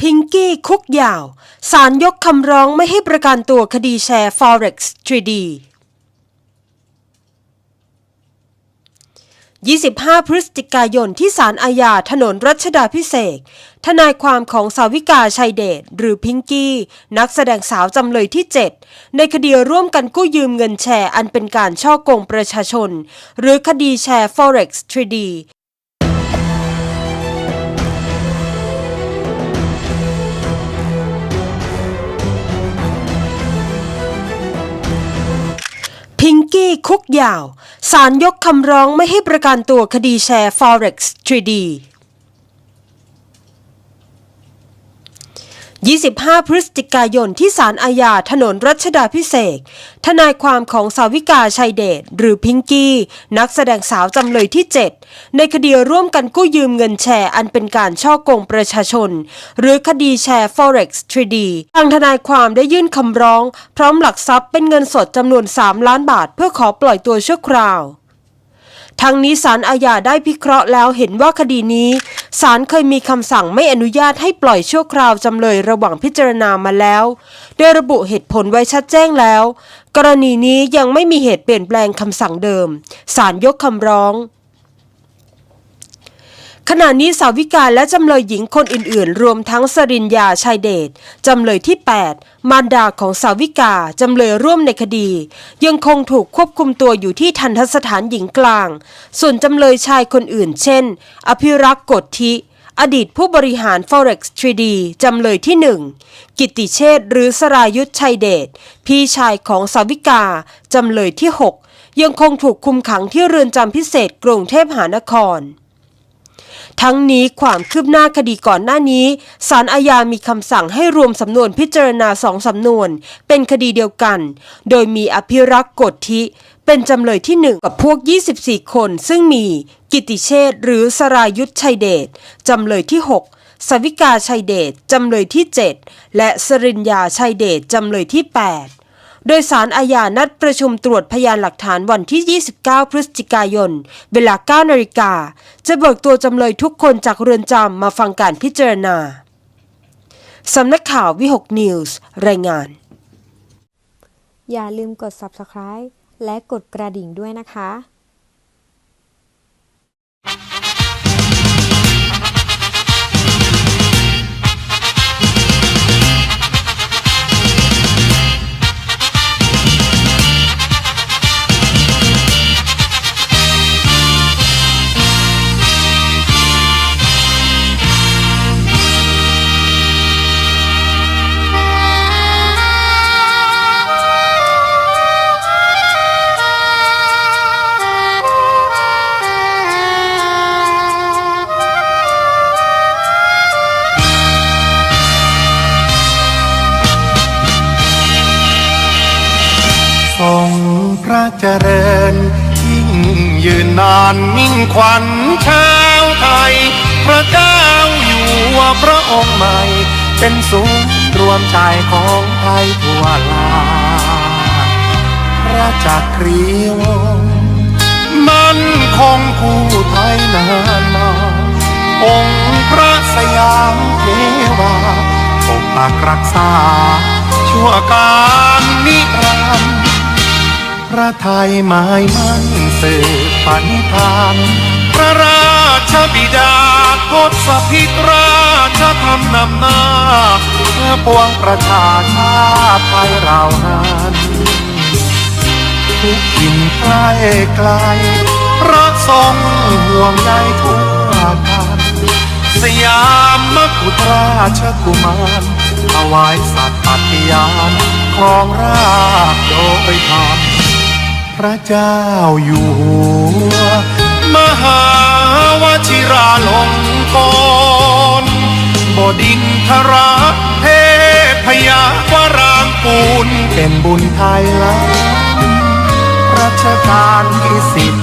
พิงกี้คุกยาวศาลยกคำร้องไม่ให้ประกันตัวคดีแชร์ Forex 3D 25 พฤศจิกายนที่ศาลอาญาถนนรัชดาพิเศษ ทนายความของสาวิกาชัยเดชหรือพิงกี้ นักแสดงสาวจำเลยที่ 7 ในคดีร่วมกันกู้ยืมเงินแชร์อันเป็นการช่อโกงประชาชน หรือคดีแชร์ Forex 3D คุกยาว ศาลยกคำร้องไม่ให้ประกันตัวคดีแชร์ Forex 3D 25 พฤศจิกายนที่ศาลอาญาถนนรัชดาพิเศษ ทนายความของสาวิกาชัยเดชหรือพิงกี้ นักแสดงสาวจำเลยที่ 7 ในคดีร่วมกันกู้ยืมเงินแชร์อันเป็นการช่อโกงประชาชน หรือคดีแชร์ Forex 3D ทางทนายความได้ยื่นคำร้อง พร้อมหลักทรัพย์เป็นเงินสดจำนวน 3 ล้านบาท เพื่อขอปล่อยตัวชั่วคราวทั้งนี้ศาลอาญาได้พิเคราะห์แล้วเห็นว่าคดีนี้ ศาลเคยมีคำสั่งไม่อนุญาตให้ปล่อยชั่วคราวจำเลยระหว่างพิจารณามาแล้ว โดยระบุเหตุผลไว้ชัดแจ้งแล้ว กรณีนี้ยังไม่มีเหตุเปลี่ยนแปลงคำสั่งเดิมศาลยกคำร้อง ขณะนี้สาวิกาและจำเลยหญิงคนอื่นๆ รวมทั้งสริญญาชายเดชจำเลยที่ 8 มารดาของสาวิกา จำเลยร่วมในคดี ยังคงถูกควบคุมตัวอยู่ที่ทันทสถานหญิงกลาง ส่วนจำเลยชายคนอื่น เช่น อภิรักษ์กฎทิ อดีตผู้บริหาร Forex 3D จำเลยที่ 1 กิติเชษฐ์หรือสรายุทธชัยเดชพี่ชายของสาวิกา จำเลยที่ 6 ยังคงถูกคุมขังที่เรือนจำพิเศษกรุงเทพมหานคร ทั้งนี้ความคืบหน้าคดีก่อนหน้านี้ศาลอาญามีคำสั่งให้รวมสำนวนพิจารณาสองสำนวน เป็นคดีเดียวกัน โดยมีอภิรักษ์กฎทิเป็นจำเลยที่หนึ่งกับพวก 24 คน ซึ่งมี กิติเชษหรือสรายุทธชัยเดชจำเลยที่ 6 สวิกาชัยเดชจำเลยที่ 7 และสริญญาชัยเดชจำเลยที่ 8 โดยสารอาญานัดประชุมตรวจพยานหลักฐานวันที่ 29 พฤศจิกายน เวลา 9 นาฬิกา จะเบิกตัวจำเลยทุกคนจากเรือนจำมาฟังการพิจารณา สำนักข่าววิหกนิวส์รายงาน อย่าลืมกด subscribe และกดกระดิ่งด้วยนะคะ เจริญ ยิ่งยืนนานมิ่งขวัญชาวไทย พระเจ้าอยู่หัวพระองค์ใหม่ เป็นศูนย์รวมใจของไทยทั่วลาพระจักรีวงมันคงคู่ไทยนานมา องค์พระสยามเทวาปกปักรักษา ชั่วการนิรันดร์ ระไทยหมายมั่นสืบปณิธาน พระราชบิดาทศพิตราชธรรมนำหน้าเพื่อปวงประชาชาติไทยเรานั้นทุกถิ่นใกล้ไกลพระทรงห่วงใยทั่วกันสยามมกุฎราชกุมารถวายสัตย์ปฏิญาณครองราชโดยธรรม พระเจ้าอยู่หัว มหาวชิราลงกรณบดินทราเทพยาวรางกูลเป็นบุญไทยล้ำรัชกาลที่สิบ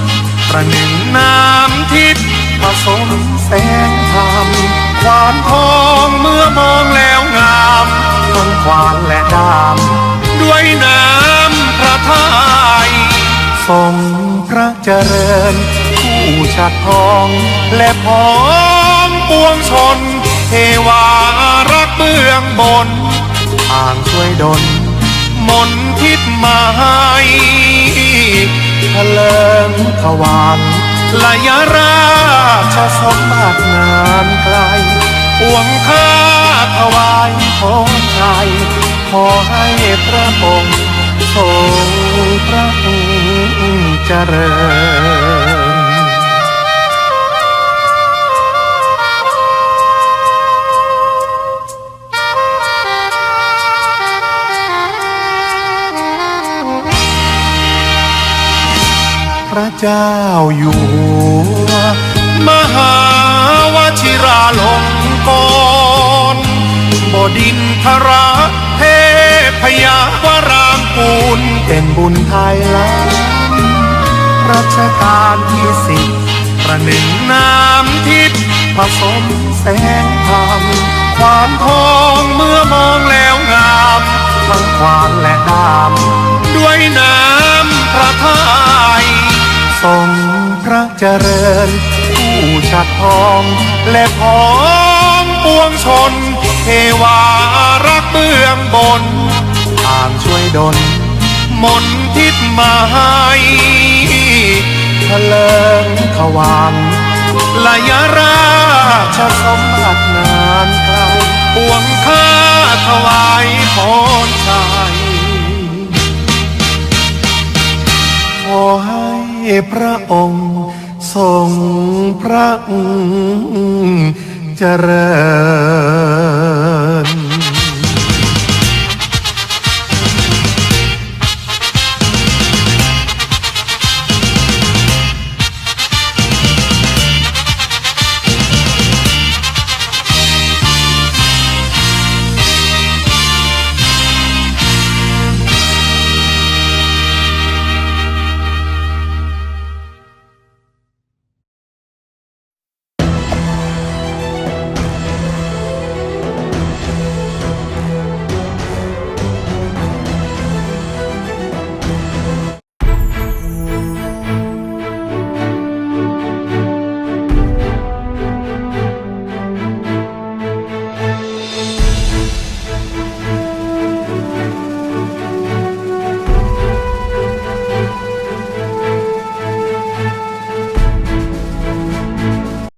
ประหนึ่งน้ำทิพย์ผสมแสงธรรมควานทองเมื่อมองแล้วงามทั้งควานและดำด้วยน้ำพระ ทรงพระเจริญ ผู้ชัดทองและพ้องปวงชน เทวารักเบื้องบนทางช่วยดลมนทิศมาให้เลิงขวานลายราชสมบัตินานไกลปวงข้าถวายพรชัยขอให้พระองค์ทรงพระ เจริญพระเจ้าอยู่หัวมหาวชิราลงกรณ์บดินทรเทพยาวรางกูลเป็นบุญไทยล้ำ รัชกาลที่สิบประหนึ่งน้ำทิพย์ผสมแสงธรรมความทองเมื่อมองแล้วงามทั้งควานและดามด้วยน้ำพระทัยทรงพระเจริญ ผู้ชัดทองและพองปวงชน เทวารักเบื้องบนทางช่วยดลมนทิศมาให้ เลิงขวานลายราชสมบัตินานไกลปวงข้าถวายพรชัยขอให้พระองค์ทรงพระเจริญ